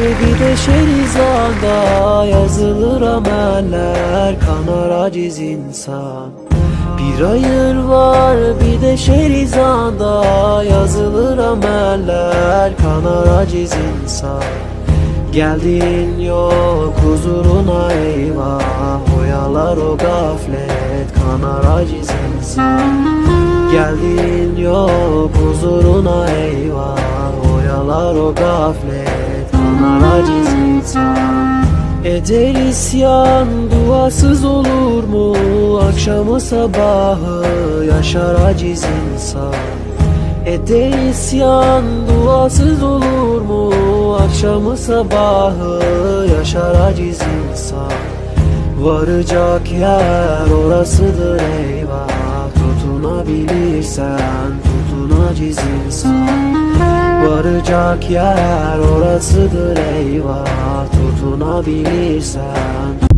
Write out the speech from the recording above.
bir de şerizada Yazılır ameller kanar aciz insan. Bir hayır var bir de şerizada Yazılır ameller kanar aciz insan. Geldin yok huzuruna eyvah Oyalar o gaflet kanar aciz insan. Geldin yok huzuruna eyvah Oyalar o gaflet kanar aciz insan. Eder isyan duasız olur mu? Akşamı sabahı yaşar aciz insan. Eder isyan duasız olur mu? Akşamı sabahı yaşar aciz insan. Varacak yer orasıdır eyvah. Tutunabilirsen tutun aciz insan Varacak yer orasıdır eyvah. Tutunabilirsen